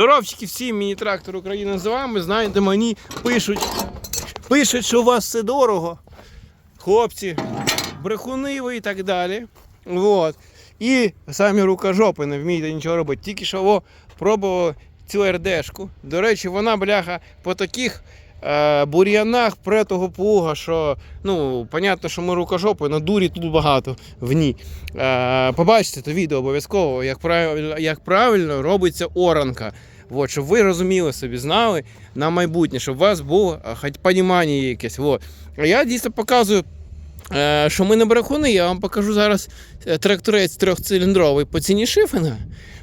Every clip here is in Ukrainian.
Здоровчики всі, міні-трактор України з вами. Знаєте, мені пишуть, пишуть, що у вас все дорого. Хлопці, брехуни ви і так далі. Вот. І самі рукожопи не вмієте нічого робити. Тільки що пробував цю РДшку. До речі, вона, бляха, по таких бур'янах пре того плуга, що, ну, понятно, що ми рукожопи, але дурі тут багато в ній. Е, побачите то відео обов'язково, як правильно, як правильно робиться оранка. От, щоб ви розуміли собі, знали на майбутнє, щоб у вас було а, хоч понімання якесь. От. Я дійсно показую, е, що ми не брехуни. Я вам покажу зараз е, тракторець трьохциліндровий по ціні шифінга.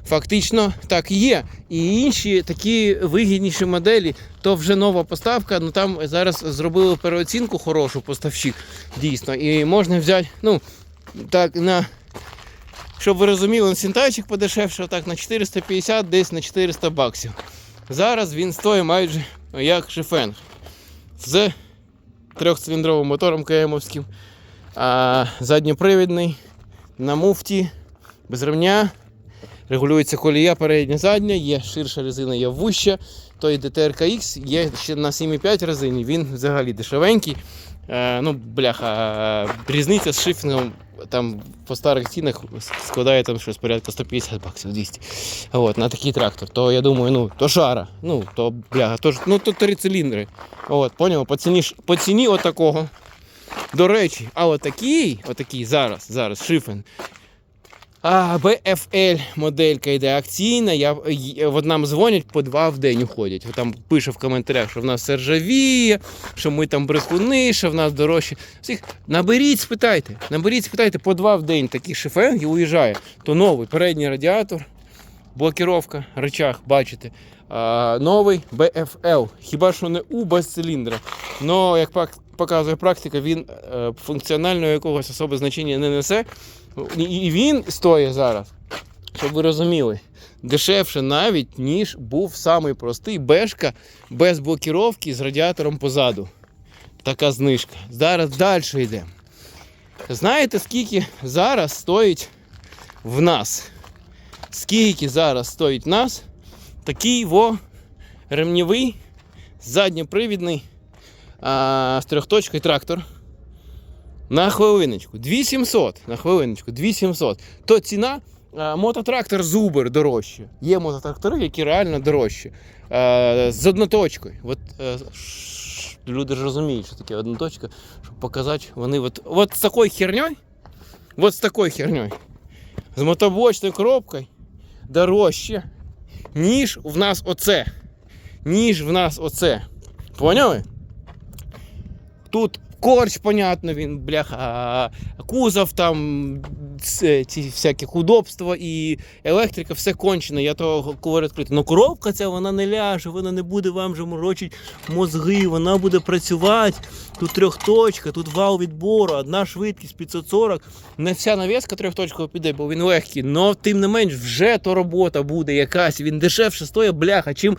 Фактично так і є. І інші такі вигідніші моделі, то вже нова поставка. Ну там зараз зробили переоцінку хорошу поставщик, дійсно. І можна взяти, ну, так, на. Щоб ви розуміли, сінтайчик подешевше, так на 450, десь на 400 баксів. Зараз він стоїть майже як шифенг. З трьохциліндровим мотором КМовським, задньопривідний, на муфті, без ремня. Регулюється колія передня задня, є ширша резина, є вуща. Той DTR KX є ще на 7,5 резині, він взагалі дешевенький. Е, ну, бляха, е, різниця з шифінгом там по старих цінах складає там щось порядка 150 баксів 200. От, на такий трактор. То я думаю, ну, то шара. Ну, то бляха, то, ну, то три циліндри. От, поняв? По ціні, по ціні отакого. До речі, а отакий, отакий зараз, зараз шифен. А, BFL моделька йде акційна. Я, нам дзвонять по два в день уходять. Там пише в коментарях, що в нас все ржавіє, що ми там брехуни, що в нас дорожче. Всіх наберіть, спитайте. Наберіть, спитайте, по два в день такі шифенги уїжджає. То новий передній радіатор, блокіровка, рычаг, бачите. А, новий BFL. Хіба що не У без циліндра. Но, як показує практика, він е, функціонального якогось особи значення не несе. І- він стоїть зараз, щоб ви розуміли, дешевше навіть, ніж був самий простий бешка без блокіровки з радіатором позаду. Така знижка. Зараз далі йде. Знаєте, скільки зараз стоїть в нас? Скільки зараз стоїть в нас такий во ремнєвий задньопривідний а, з трьохточкою трактор. На хвилиночку. 2700. На хвилиночку. 2700. То ціна а, мототрактор Зубер дорожче. Є мототрактори, які реально дорожчі. А, з одноточкою. От, е, ш- люди ж розуміють, що таке одноточка, щоб показати, вони от, от з такою херньою, от з такою херньою, з мотоблочною коробкою дорожче, ніж в нас оце. Ніж в нас оце. Поняли? Тут корч, понятно, він, бляха, кузов там, це, ці всякі удобства і електрика, все кончено, я того говорю відкрито. Ну коробка ця вона не ляже, вона не буде вам же морочить мозги, вона буде працювати. Тут трьохточка, тут вал відбору, одна швидкість 540. Не вся навіска трьохточкова піде, бо він легкий. Но тим не менш, вже то робота буде якась. Він дешевше стоїть, бляха, чим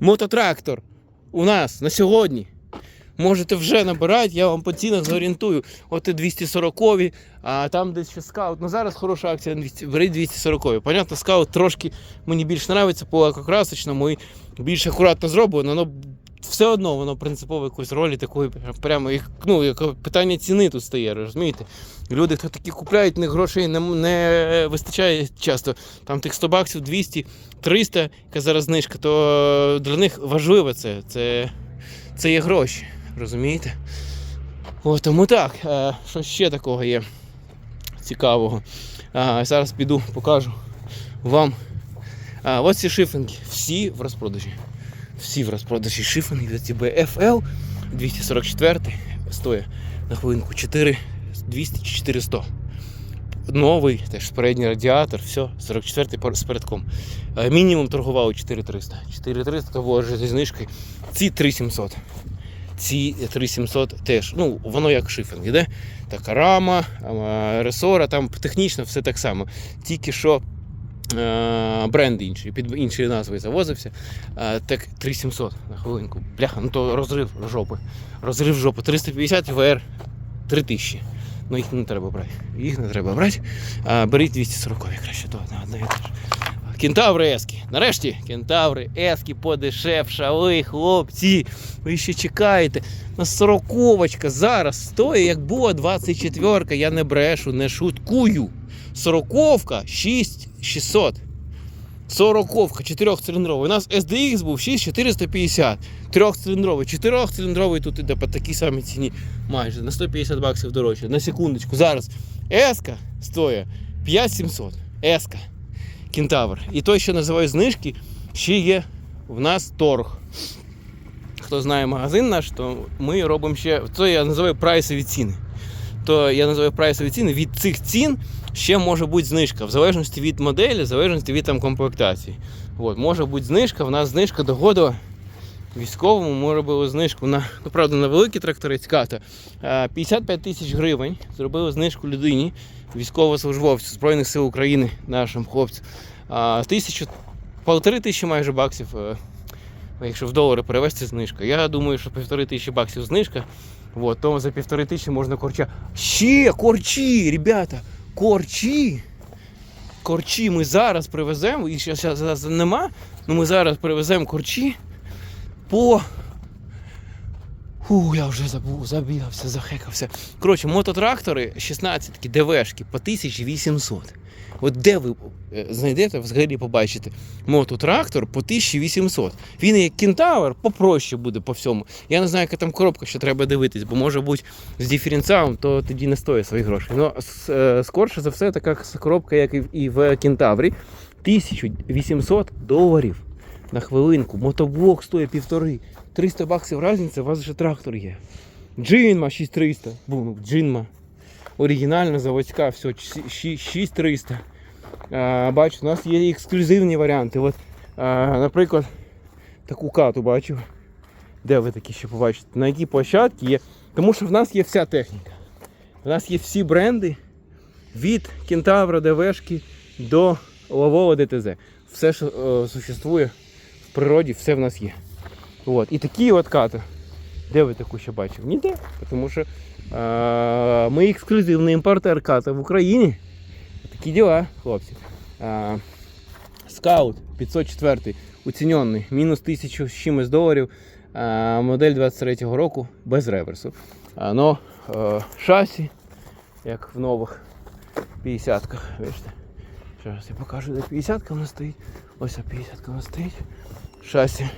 мототрактор у нас на сьогодні. Можете вже набирати, я вам по цінах зорієнтую. От і 240 а там десь ще скаут. Ну зараз хороша акція на 200, бери 240 Понятно, скаут трошки мені більше подобається по екокрасочному і більш акуратно зроблено, але все одно воно принципово якоїсь ролі такої прямо ну, як питання ціни тут стає, розумієте? Люди, хто такі купляють, них грошей не, не вистачає часто. Там тих 100 баксів, 200, 300, яка зараз знижка, то для них важливо це. Це, це є гроші. Розумієте? О, тому так, е, що ще такого є цікавого. А, зараз піду, покажу вам. А, ось ці шифинги. Всі в розпродажі. Всі в розпродажі шифинги. Ці BFL 244 стоїть на хвилинку 4 200 чи 400. Новий, теж передній радіатор, все, 44-й з передком. Е, Мінімум торгували 4300. 4300 то було вже зі знижкою. Ці 3700 ці 3700 теж. Ну, воно як шифінг іде. Така рама, ресора, там технічно все так само. Тільки що е, бренд інший, під іншою назвою завозився. Е, так 3700 на хвилинку. Бляха, ну то розрив жопи. Розрив жопи. 350 ВР 3000. Ну їх не треба брати. Їх не треба брати. А, беріть 240 краще, то на одне і. Кентаври Ески. Нарешті кентаври подешевша, ви, хлопці. Ви ще чекаєте. На сороковочка зараз стоїть, як була 24 Я не брешу, не шуткую. Сороковка 6600. Сороковка, чотирьохциліндровий. У нас SDX був 6450. Трьохциліндровий, чотирьохциліндровий тут іде по такій самій ціні. Майже на 150 баксів дорожче. На секундочку. Зараз Еска стоїть 5700. Еска. Кентавр. І той, що називають знижки, ще є в нас торг. Хто знає магазин наш, то ми робимо ще. Це я називаю прайсові ціни. То я називаю прайсові ціни. Від цих цін ще може бути знижка, в залежності від моделі, в залежності від там комплектації. От, може бути знижка, в нас знижка догодила. Військовому ми робили знижку на, ну правда, на великі трактори цікавто. 55 тисяч гривень зробили знижку людині, військовослужбовцю Збройних сил України, нашим хлопцям. Тисячу, полтори тисячі майже баксів, е, якщо в долари перевести знижка. Я думаю, що півтори тисячі баксів знижка. От, то за півтори тисячі можна корча. Ще корчі, ребята, корчі. Корчі ми зараз привеземо, їх зараз нема, але ми зараз привеземо корчі по. Фу, я вже забув, забігався, захекався. Коротше, мототрактори 16-ки, ДВшки по 1800. От де ви е, знайдете, взагалі побачите мототрактор по 1800. Він як кентавр, попроще буде по всьому. Я не знаю, яка там коробка, що треба дивитись, бо може бути з диференціалом, то тоді не стоїть своїх грошей. Ну, е, скорше за все, така коробка, як і в- і в кентаврі, 1800 доларів на хвилинку. Мотоблок стоїть півтори. 300 баксів різниця, у вас вже трактор є. Джинма 6300. Бу, ну, Джинма. Оригінальна заводська, все, щ- щ- 6300. А, бачу, у нас є ексклюзивні варіанти. От, а, наприклад, таку кату бачу. Де ви такі ще побачите? На якій площадці є. Тому що в нас є вся техніка. У нас є всі бренди від Кентавра ДВшки до Лавова ДТЗ. Все, що е, существує природі, все в нас є. От. І такі от кати. Де ви таку ще бачив? Ніде. Тому що е, ми ексклюзивний імпортер ката в Україні. Такі діла, хлопці. Е, Скаут 504 оцінений, мінус 1000 з чимось доларів. Е, модель 23-го року без реверсу. Но е, шасі, як в нових 50-ках. Зараз я покажу, де 50-ка у нас стоїть. Ось а 50-ка у нас стоїть. Шасі.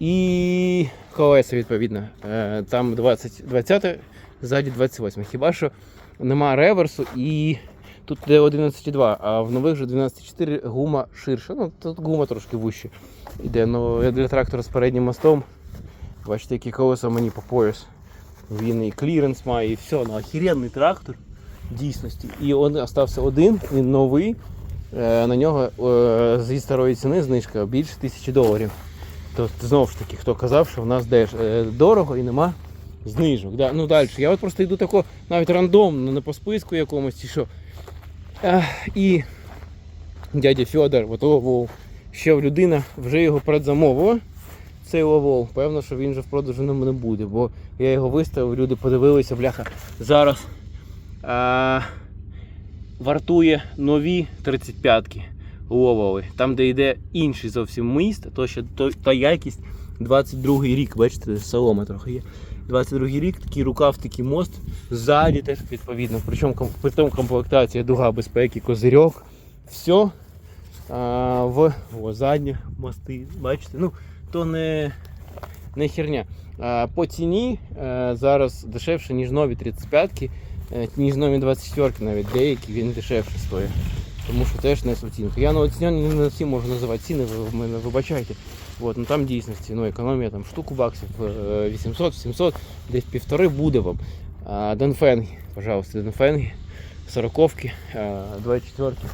І колеса, відповідно. Е, Там 20, 20 ззаді 28. Хіба що нема реверсу і тут де 11,2, а в нових же 12,4 гума ширша. Ну, тут гума трошки вище. Іде, ну для трактора з переднім мостом. Бачите, які колеса мені по пояс. Він і кліренс має, і все. Ну, охеренний трактор дійсності. І він остався один, він новий. Е, На нього е, зі старої ціни знижка більше тисячі доларів. То знову ж таки, хто казав, що в нас деш, е, дорого і нема знижок. Да? Ну далі. Я от просто йду тако навіть рандомно, не по списку якомусь чи що. І дядя Федор, от Ловол, ще людина вже його предзамовила. Цей Ловол. Певно, що він вже в продажу не буде, бо я його виставив, люди подивилися, бляха. Зараз вартує нові 35-ки ловили. Там, де йде інший зовсім міст, то ще то, та якість 22-й рік, бачите, солома трохи є. 22-й рік, такий рукав, такий мост, ззаді теж відповідно. Причому ком- при тому комплектація дуга безпеки, козирьок, все а, в о, задні мости, бачите, ну то не, не херня. А, по ціні е, зараз дешевше, ніж нові 35-ки, е, ніж нові 24-ки навіть деякі, він дешевше стоїть. Тому що теж не оцінку. Я на оціняні не на всі можу називати ціни, ви мене вибачайте. От, ну там дійсності, ну економія там штуку баксів, е, 800-700, десь півтори буде вам. А, пожалуйста, Донфенги, сороковки, 24-ки.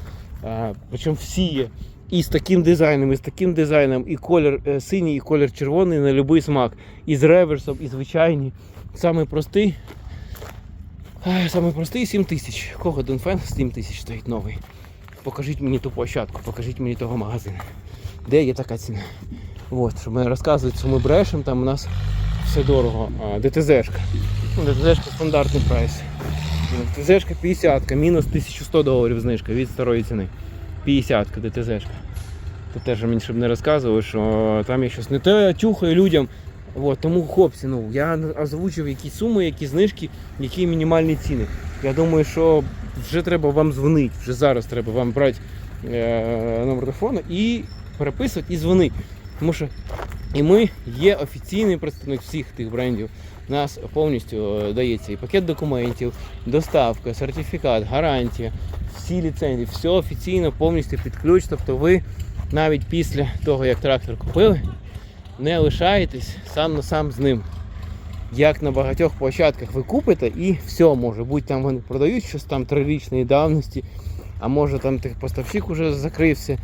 Причому всі є. І з таким дизайном, і з таким дизайном, і колір е, синій, і колір червоний на будь-який смак. І з реверсом, і звичайні. Самий простий. Самий простий 7 тисяч. Кого Донфен 7 тисяч стоїть новий. Покажіть мені ту площадку, покажіть мені того магазину. Де є така ціна? От, що ми розказують, що ми брешемо, там у нас все дорого. А, ДТЗшка. Ну, ДТЗшка стандартний прайс. ДТЗшка 50, мінус 1100 доларів знижка від старої ціни. 50-ка ДТЗшка. То теж мені щоб не розказував, що там я щось не те тюхаю людям. От, тому хлопці, ну я озвучив які суми, які знижки, які мінімальні ціни. Я думаю, що вже треба вам дзвонити, вже зараз треба вам брати е, номер телефону і переписувати і дзвонити. Тому що і ми є офіційний представник всіх тих брендів. Нас повністю е, дається і пакет документів, доставка, сертифікат, гарантія, всі ліцензії, все офіційно, повністю під ключ. Тобто ви навіть після того, як трактор купили, не лишаєтесь сам на сам з ним. Як на багатьох площадках ви купите і все може бути там вони продають щось там трирічної давності, а може там тих поставщик уже закрився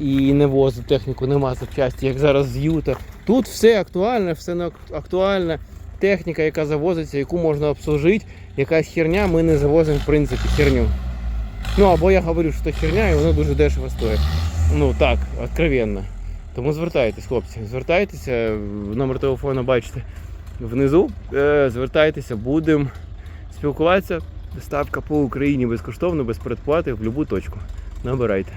і не возить техніку, нема запчасті, як зараз з Юта. Тут все актуальне, все не актуальне. Техніка, яка завозиться, яку можна обслужити, якась херня, ми не завозимо в принципі херню. Ну або я говорю, що це херня і воно дуже дешево стоїть. Ну так, откровенно. Тому звертайтесь, хлопці, звертайтеся, номер телефону бачите внизу. Е, Звертайтеся, будемо спілкуватися. Доставка по Україні безкоштовно, без передплати в будь-яку точку. Набирайте.